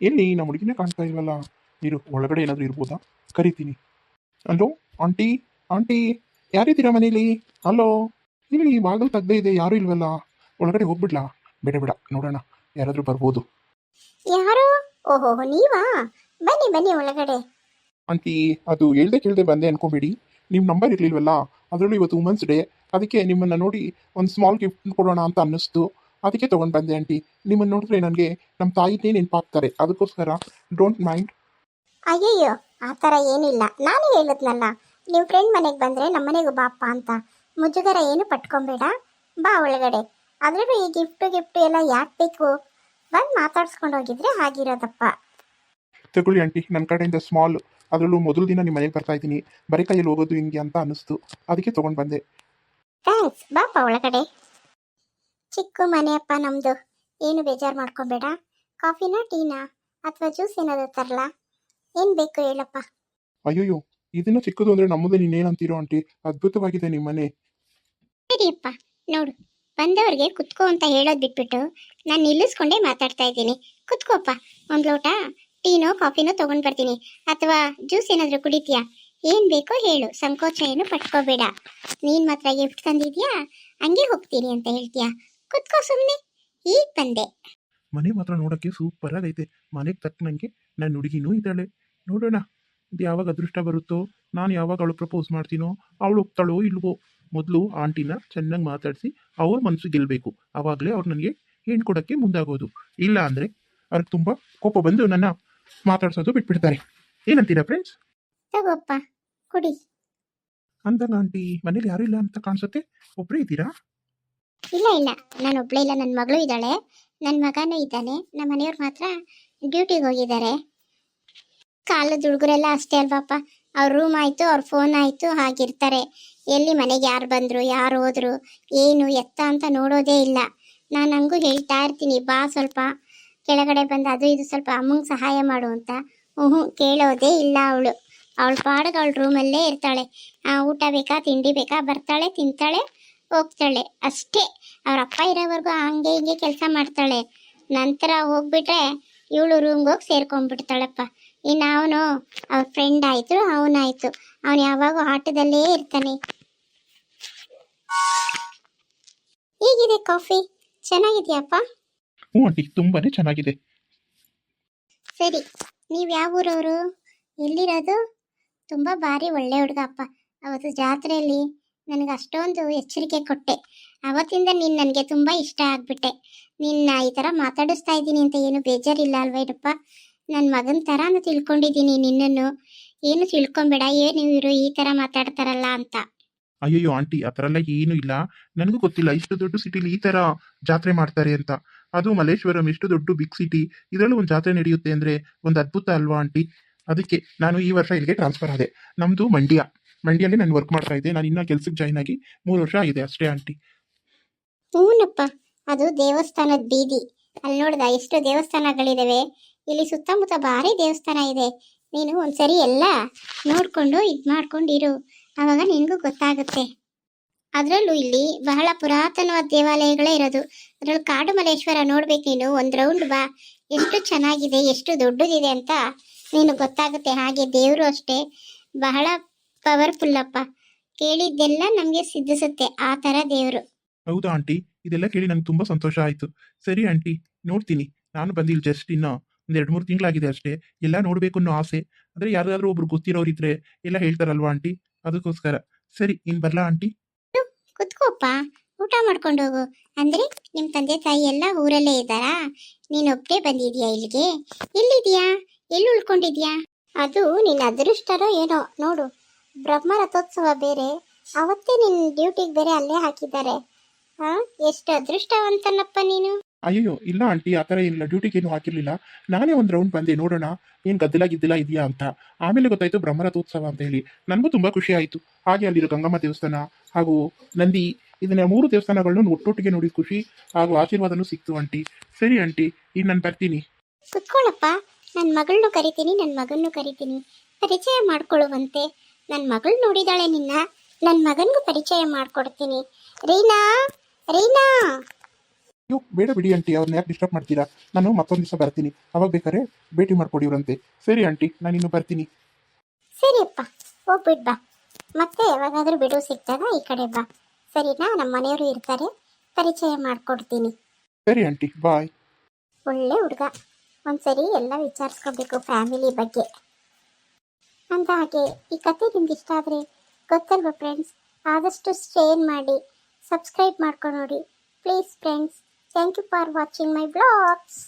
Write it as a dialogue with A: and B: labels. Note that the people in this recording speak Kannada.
A: ಎಲ್ಲಿ ನಮ್ಮ ಹುಡುಗಿನೇ ಕಾಣ್ತಾ ಇಲ್ವಲ್ಲ? ಇರು ಒಳಗಡೆ ಏನಾದರೂ ಇರ್ಬೋದಾ? ಕರಿತೀನಿ. ಹಲೋ ಆಂಟಿ ಆಂಟಿ ಯಾರಿದ್ದೀರಾ ಮನೇಲಿ? ಹಲೋ ಇಲ್ಲಿ ಬಾಗಿಲು ತೆಗ್ದೇ ಇದೆ ಯಾರೂ ಇಲ್ವಲ್ಲ? ಒಳಗಡೆ ಹೋಗ್ಬಿಡ್ಲಾ? ಬೇಡ ಬೇಡ ನೋಡೋಣ ಯಾರಾದರೂ ಬರ್ಬೋದು.
B: ಯಾರು? ಓಹೋ ನೀವಾ? ಬನ್ನಿ ಬನ್ನಿ ಒಳಗಡೆ.
A: ಆಂಟಿ ಅದು ಹೇಳ್ದೆ ಕೇಳ್ದೆ ಬಂದೆ ಅನ್ಕೋಬೇಡಿ. ನಿಮ್ಮ ನಂಬರ್ ಇರಲಿಲ್ವಲ್ಲ? ಅದರಲ್ಲೂ ಇವತ್ತು ವುಮೆನ್ಸ್ ಡೇ ಅದಕ್ಕೆ ನಿಮ್ಮನ್ನು ನೋಡಿ ಒಂದು ಸ್ಮಾಲ್ ಗಿಫ್ಟ್ ಕೊಡೋಣ ಅಂತ ಅನ್ನಿಸ್ತು. ಅದಕ್ಕೆ ತೊಗೊಂಡು ಬಂದೆ ಆಂಟಿ. ನಿಮ್ಮನ್ನು ನೋಡಿದ್ರೆ ನನಗೆ ನಮ್ಮ ತಾಯಿನೇ ನೆನಪಾಗ್ತಾರೆ. ಅದಕ್ಕೋಸ್ಕರ ಡೋಂಟ್ ಮೈಂಡ್
B: ಅಯ್ಯಯ್ಯೋ ಆ ಥರ ಏನಿಲ್ಲ. ನಾನು ಹೇಳಿದ್ನಲ್ಲ ನೀವು ಫ್ರೆಂಡ್ ಮನೆಗೆ ಬಂದರೆ ನಮ್ಮ ಮನೆಗೂ ಬಾಪ್ಪ ಅಂತ. ಮುಜುಗರ ಏನು ಪಟ್ಕೊಂಬೇಡ. ಬಾ ಒಳಗಡೆ. ಅದರಲ್ಲೂ ಈ ಗಿಫ್ಟು ಗಿಫ್ಟು ಎಲ್ಲ ಯಾಕೆ ಬೇಕು? ಬಂದು ಮಾತಾಡ್ಸ್ಕೊಂಡು ಹೋಗಿದ್ರೆ ಆಗಿರೋದಪ್ಪ
A: ತಗೊಳ್ಳಿ ಆಂಟಿ ನನ್ನ ಕಡೆಯಿಂದ ಸ್ಮಾಲ್ ಅದರಲ್ಲೂ ಮೊದಲು ದಿನ ನಿಮ್ಮ ಮನೆಗೆ ಬರ್ತಾ ಇದ್ದೀನಿ. ಬರೀ ಕೈಯಲ್ಲಿ ಹೋಗೋದು ಹಿಂಗೆ ಅಂತ ಅನ್ನಿಸ್ತು ಅದಕ್ಕೆ ತೊಗೊಂಡು ಬಂದೆ
B: ಥ್ಯಾಂಕ್ಸ್ ಬಾಪ ಒಳಗಡೆ. ಚಿಕ್ಕ ಮನೆಯಪ್ಪ ನಮ್ದು. ಏನು ಬೇಜಾರು ಮಾಡ್ಕೊಬೇಡ. ಕಾಫಿನಾ ಟೀನಾ? ಅಥವಾ ಜ್ಯೂಸ್ ಏನಾದರೂ ತರಲ? ಏನು ಬೇಕು ಹೇಳಪ್ಪ.
A: ಅಯ್ಯೋ ಇದನ್ನ ಚಿಕ್ಕದು ಅಂದ್ರೆ ನಮ್ಮದು ನೀನೇನಂತೀರೋ ಆಂಟಿ? ಅದ್ಭುತವಾಗಿದೆ ನಿಮ್ಮ ಮನೆ.
B: ಸರಿಯಪ್ಪ ನೋಡು ಬಂದವ್ರಿಗೆ ಕುತ್ಕೋ ಅಂತ ಹೇಳೋದು ಬಿಟ್ಬಿಟ್ಟು ನಾನು ನಿಲ್ಲಿಸ್ಕೊಂಡೇ ಮಾತಾಡ್ತಾ ಇದ್ದೀನಿ. ಕುತ್ಕೋಪ್ಪ ಒಂದು ಲೋಟ ಟೀನೋ ಕಾಫಿನೋ ತಗೊಂಡ್ ಬರ್ತೀನಿ. ಅಥವಾ ಜ್ಯೂಸ್ ಏನಾದರೂ ಕುಡಿತೀಯಾ? ಏನ್ ಬೇಕೋ ಹೇಳು ಸಂಕೋಚ ಏನು ಪಟ್ಕೋಬೇಡ. ನೀನ್ ಮಾತ್ರ ಗಿಫ್ಟ್ ತಂದಿದ್ಯಾ? ಹಂಗೆ ಹೋಗ್ತೀನಿ ಅಂತ ಹೇಳ್ತೀಯಾ? ಕುತ್ಕೋ ಸುಮ್ಮನೆ ಈಗ ಬಂದೆ.
A: ಮನೆ ಮಾತ್ರ ನೋಡೋಕ್ಕೆ ಸೂಪರ್ ಆಗೈತೆ. ಮನೆಗೆ ತಕ್ಕನಂಗೆ ನನ್ನ ಹುಡುಗಿನೂ ಇದ್ದಾಳೆ. ನೋಡೋಣ ಇದು ಯಾವಾಗ ಅದೃಷ್ಟ ಬರುತ್ತೋ ನಾನು ಯಾವಾಗ ಅವಳು ಪ್ರಪೋಸ್ ಮಾಡ್ತೀನೋ ಅವಳು ಒಪ್ತಾಳೋ ಇಲ್ವೋ. ಮೊದಲು ಆಂಟಿನ ಚೆನ್ನಾಗಿ ಮಾತಾಡಿಸಿ ಅವ್ರ ಮನಸ್ಸು ಗೆಲ್ಲಬೇಕು ಆವಾಗಲೇ ಅವ್ರು ನನಗೆ ಹೆಣ್ಣು ಕೊಡೋಕ್ಕೆ ಮುಂದಾಗೋದು. ಇಲ್ಲ ಅಂದರೆ ಅವ್ರಿಗೆ ತುಂಬ ಕೋಪ ಬಂದು ನನ್ನ ಮಾತಾಡ್ಸೋದು ಬಿಟ್ಬಿಡ್ತಾರೆ. ಏನಂತೀರಾ ಫ್ರೆಂಡ್ಸ್
B: ತಗೋಪ್ಪ ಕುಡಿ.
A: ಅಂದಾಗ ಆಂಟಿ ಮನೇಲಿ ಯಾರು ಇಲ್ಲ ಅಂತ ಕಾಣಿಸುತ್ತೆ? ಒಬ್ಬರೇ ಇದ್ದೀರಾ?
B: ಇಲ್ಲ ಇಲ್ಲ. ನಾನು ಒಬ್ಳೇ ಇಲ್ಲ. ನನ್ನ ಮಗಳು ಇದ್ದಾಳೆ. ನನ್ನ ಮಗನೂ ಇದ್ದಾನೆ. ನಮ್ಮ ಮನೆಯವ್ರು ಮಾತ್ರ ಡ್ಯೂಟಿಗೆ ಹೋಗಿದ್ದಾರೆ. ಕಾಲದ ಹುಡುಗರೆಲ್ಲ ಅಷ್ಟೇ ಅಲ್ವಪ್ಪ. ಅವ್ರ ರೂಮ್ ಆಯಿತು, ಅವ್ರ ಫೋನ್ ಆಯಿತು, ಹಾಗಿರ್ತಾರೆ. ಎಲ್ಲಿ ಮನೆಗೆ ಯಾರು ಬಂದರು, ಯಾರು ಹೋದರು, ಏನು, ಎತ್ತ ಅಂತ ನೋಡೋದೇ ಇಲ್ಲ. ನಾನು ಹಂಗೂ ಹೇಳ್ತಾ ಇರ್ತೀನಿ, ಬಾ ಸ್ವಲ್ಪ. ಕೆಳಗಡೆ ಬಂದು ಅದು ಇದು ಸ್ವಲ್ಪ ಅಮ್ಮಂಗೆ ಸಹಾಯ ಮಾಡು ಅಂತ. ಹ್ಞೂ ಕೇಳೋದೇ ಇಲ್ಲ ಅವಳು. ಅವಳ ಪಾಡಗ ಅವಳ ರೂಮಲ್ಲೇ ಇರ್ತಾಳೆ. ಊಟ ಬೇಕಾ, ತಿಂಡಿ ಬೇಕಾ, ಬರ್ತಾಳೆ, ತಿಂತಾಳೆ. ಹೋಗ್ತಾಳೆ. ಅಷ್ಟೇ. ಅವ್ರ ಅಪ್ಪ ಇರೋವರೆಗೂ ಹಂಗೆ ಹಿಂಗೆ ಕೆಲಸ ಮಾಡ್ತಾಳೆ. ನಂತರ ಹೋಗ್ಬಿಟ್ರೆ ಇವಳು ರೂಮ್ಗೆ ಹೋಗಿ ಸೇರ್ಕೊಂಡ್ಬಿಡ್ತಾಳಪ್ಪ. ಇನ್ನು ಅವನು ಅವ್ರ ಫ್ರೆಂಡ್ ಆಯಿತು ಅವನಾಯಿತು ಅವನು ಯಾವಾಗೂ ಆಟದಲ್ಲೇ ಇರ್ತಾನೆ. ಹೇಗಿದೆ ಕಾಫಿ ಚೆನ್ನಾಗಿದೆಯಪ್ಪ?
A: ಹ್ಞೂ ಆಂಟಿ ತುಂಬಾನೇ ಚೆನ್ನಾಗಿದೆ.
B: ಸರಿ ನೀವು ಯಾವ ಊರವರು? ಎಲ್ಲಿರೋದು? ತುಂಬ ಭಾರಿ ಒಳ್ಳೆ ಹುಡುಗ ಅಪ್ಪ. ಅವತ್ತು ಜಾತ್ರೆಯಲ್ಲಿ ನನಗೆ ಅಷ್ಟೊಂದು ಎಚ್ಚರಿಕೆ ಕೊಟ್ಟೆ. ಅವತ್ತಿಂದ ನೀನು ನನಗೆ ತುಂಬ ಇಷ್ಟ ಆಗಿಬಿಟ್ಟೆ. ನಿನ್ನ ಈ ಥರ ಮಾತಾಡಿಸ್ತಾ ಇದ್ದೀನಿ ಅಂತ ಏನು ಬೇಜಾರಿಲ್ಲ ಅಲ್ವೇನಪ್ಪ ನನ್ನ ಮಗನ ಥರಾನು ತಿಳ್ಕೊಂಡಿದ್ದೀನಿ ನಿನ್ನನ್ನು. ಏನು ತಿಳ್ಕೊಂಬೇಡ, ಏನು ಇವರು ಈ ಥರ ಮಾತಾಡ್ತಾರಲ್ಲ ಅಂತ.
A: ಅಯ್ಯೋ ಆಂಟಿ, ಆ ಥರ ಎಲ್ಲ ಏನು ಇಲ್ಲ. ನನಗೂ ಗೊತ್ತಿಲ್ಲ, ಇಷ್ಟು ದೊಡ್ಡ ಸಿಟಿಲಿ ಈ ಥರ ಜಾತ್ರೆ ಮಾಡ್ತಾರೆ ಅಂತ. ಅದು ಮಲ್ಲೇಶ್ವರಂ, ಇಷ್ಟು ದೊಡ್ಡ ಬಿಗ್ ಸಿಟಿ ಇದರಲ್ಲೂ ಒಂದು ಜಾತ್ರೆ ನಡೆಯುತ್ತೆ ಅಂದರೆ ಒಂದು ಅದ್ಭುತ ಅಲ್ವಾ ಆಂಟಿ? ಅದಕ್ಕೆ ನಾನು ಈ ವರ್ಷ ಇಲ್ಲಿಗೆ ಟ್ರಾನ್ಸ್ಫರ್ ಆದೆ. ನಮ್ಮದು ಮಂಡ್ಯ. ಮಂಡ್ಯಲ್ಲಿ ನಾನು ವರ್ಕ್ ಮಾಡ್ತಾ ಇದ್ದೆ. ನಾನು ಇನ್ನೂ ಕೆಲ್ಸಕ್ಕೆ ಜಾಯ್ನ್ ಆಗಿ ಮೂರು ವರ್ಷ ಆಗಿದೆ ಅಷ್ಟೇ ಆಂಟಿ
B: ಹ್ಞೂನಪ್ಪ ಅದು ದೇವಸ್ಥಾನದ ಬೀದಿ. ಅಲ್ಲಿ ನೋಡಿದ, ಎಷ್ಟು ದೇವಸ್ಥಾನಗಳಿದಾವೆ. ಇಲ್ಲಿ ಸುತ್ತಮುತ್ತ ಭಾರಿ ದೇವಸ್ಥಾನ ಇದೆ. ನೀನು ಒಂದ್ಸರಿ ಎಲ್ಲ ನೋಡ್ಕೊಂಡು ಇದು ಮಾಡ್ಕೊಂಡಿರು. ಆವಾಗ ನಿನಗೂ ಗೊತ್ತಾಗುತ್ತೆ. ಅದರಲ್ಲೂ ಇಲ್ಲಿ ಬಹಳ ಪುರಾತನವಾದ ದೇವಾಲಯಗಳೇ ಇರೋದು. ಅದರಲ್ಲೂ ಕಾಡು ಮಲೇಶ್ವರ ನೋಡ್ಬೇಕು ನೀನು. ಒಂದು ರೌಂಡ್ ಬಾ. ಎಷ್ಟು ಚೆನ್ನಾಗಿದೆ, ಎಷ್ಟು ದೊಡ್ಡದಿದೆ ಅಂತ ನೀನು ಗೊತ್ತಾಗುತ್ತೆ. ಹಾಗೆ ದೇವರು ಅಷ್ಟೇ. ಬಹಳ ಪವರ್ಫುಲ್ ಅಪ್ಪ ಕೇಳಿದ್ದೆಲ್ಲ ನಮಗೆ ಸಿದ್ಧಿಸುತ್ತೆ ಆ ತರ ದೇವ್ರು.
A: ಹೌದಾ ಆಂಟಿ? ಇದೆಲ್ಲ ಕೇಳಿ ನಂಗೆ ತುಂಬಾ ಸಂತೋಷ ಆಯ್ತು. ಸರಿ ಆಂಟಿ ನೋಡ್ತೀನಿ. ನಾನು ಬಂದಿಲ್ಲ ಜಸ್ಟ್ ಇನ್ನು ಒಂದು ಎರಡು ಮೂರು ತಿಂಗಳಾಗಿದೆ ಅಷ್ಟೇ. ಎಲ್ಲ ನೋಡ್ಬೇಕು ಅನ್ನೋ ಆಸೆ. ಅಂದ್ರೆ ಯಾರಾದರೂ ಒಬ್ರು ಗೊತ್ತಿರೋರಿದ್ರೆ ಎಲ್ಲ ಹೇಳ್ತಾರಲ್ವಾ ಆಂಟಿ? ಅದಕ್ಕೋಸ್ಕರ. ಸರಿ ಇನ್ ಬರ್ಲಾ ಆಂಟಿ?
B: ಕುತ್ಕೋಪ್ಪ. ಊಟ ಮಾಡ್ಕೊಂಡು ಹೋಗು. ಅಂದ್ರೆ ನಿಮ್ ತಂದೆ ತಾಯಿ ಎಲ್ಲ ಊರಲ್ಲೇ ಇದ್ದಾರಾ? ನೀನ್ ಒಬ್ಬೇ ಬಂದಿದ್ಯಾ ಇಲ್ಲಿಗೆ? ಎಲ್ಲಿದ್ಯಾ? ಎಲ್ಲಿ ಉಳ್ಕೊಂಡಿದ್ಯಾ? ಅದು ನಿನ್ನ ಅದೃಷ್ಟರೋ ಏನೋ ನೋಡು. ಬ್ರಹ್ಮ ರಥೋತ್ಸವ ಬೇರೆ. ಅವತ್ತೇ ನಿನ್ನ ಡ್ಯೂಟಿಗೆ ಬೇರೆ ಅಲ್ಲೇ ಹಾಕಿದ್ದಾರೆ. ಹಾ ಎಷ್ಟು ಅದೃಷ್ಟವಂತನಪ್ಪ ನೀನು.
A: ಅಯ್ಯೋ ಇಲ್ಲ ಆಂಟಿ ಆ ಥರ ಇಲ್ಲ. ಡ್ಯೂಟಿಗೆ ಏನು ಹಾಕಿರಲಿಲ್ಲ. ನಾನೇ ಒಂದು ರೌಂಡ್ ಬಂದೆ ನೋಡೋಣ. ಏನು ಗದ್ದಲ ಗಿದ್ದಲ ಇದೆಯಾ ಅಂತ. ಆಮೇಲೆ ಗೊತ್ತಾಯ್ತು ಬ್ರಹ್ಮರಥೋತ್ಸವ ಅಂತ ಹೇಳಿ. ನನಗೂ ತುಂಬ ಖುಷಿ ಆಯಿತು. ಹಾಗೆ ಅಲ್ಲಿರೋ ಗಂಗಮ್ಮ ದೇವಸ್ಥಾನ ಹಾಗೂ ನಂದಿ ಇದನ್ನ ಮೂರು ದೇವಸ್ಥಾನಗಳನ್ನು ಒಟ್ಟೊಟ್ಟಿಗೆ ನೋಡಿದ ಖುಷಿ ಹಾಗೂ ಆಶೀರ್ವಾದನೂ ಸಿಕ್ತು ಆಂಟಿ. ಸರಿ ಆಂಟಿ ಇನ್ನು ನಾನು ಬರ್ತೀನಿ.
B: ಕುತ್ಕೊಳ್ಳಪ್ಪ ನನ್ನ ಮಗಳನ್ನೂ ಕರಿತೀನಿ ನನ್ನ ಮಗನ್ನೂ ಕರಿತೀನಿ. ಪರಿಚಯ ಮಾಡ್ಕೊಳ್ಳುವಂತೆ. ನನ್ನ ಮಗಳು ನೋಡಿದಾಳೆ ನಿನ್ನ. ನನ್ನ ಮಗನಿಗೂ ಪರಿಚಯ ಮಾಡ್ಕೊಡ್ತೀನಿ. ರೀನಾ ರೀನಾ.
A: ಅಯ್ಯೋ ಬೇಡ ಬಿಡಿ ಆಂಟಿ ಅವ್ರನ್ನ ಯಾಕೆ ಡಿಸ್ಟರ್ಬ್ ಮಾಡ್ತೀರಾ? ನಾನು ಮತ್ತೊಂದು ದಿವಸ ಬರ್ತೀನಿ. ಅವಾಗ ಬೇಕಾದ್ರೆ ಭೇಟಿ ಮಾಡ್ಕೊಡಿ ಇವ್ರಂತೆ ಸರಿ ಆಂಟಿ ನಾನು ಇನ್ನು ಬರ್ತೀನಿ.
B: ಸರಿಯಪ್ಪ ಹೋಗ್ಬಿಟ್ ಬಾ. ಮತ್ತೆ ಯಾವಾಗಾದ್ರೂ ಬಿಡು ಸಿಕ್ತಾಗ ಈ ಕಡೆ ಬಾ. ಸರಿನಾ ನಮ್ಮ ಮನೆಯವರು ಇರ್ತಾರೆ ಪರಿಚಯ ಮಾಡ್ಕೊಡ್ತೀನಿ.
A: ಸರಿ ಆಂಟಿ ಬಾಯ್.
B: ಒಳ್ಳೆ ಹುಡುಗ. ಒಂದ್ಸರಿ ಎಲ್ಲ ವಿಚಾರಿಸ್ಕೋಬೇಕು ಫ್ಯಾಮಿಲಿ ಬಗ್ಗೆ. ಅಂತ ಹಾಗೆ ಈ ಕತೆ ನಿಮ್ಗೆ ಇಷ್ಟ ಆದರೆ ಗೊತ್ತಲ್ವ ಫ್ರೆಂಡ್ಸ್ ಆದಷ್ಟು ಶೇರ್ ಮಾಡಿ ಸಬ್ಸ್ಕ್ರೈಬ್ ಮಾಡ್ಕೊಂಡು ನೋಡಿ. Please friends thank you for watching my blogs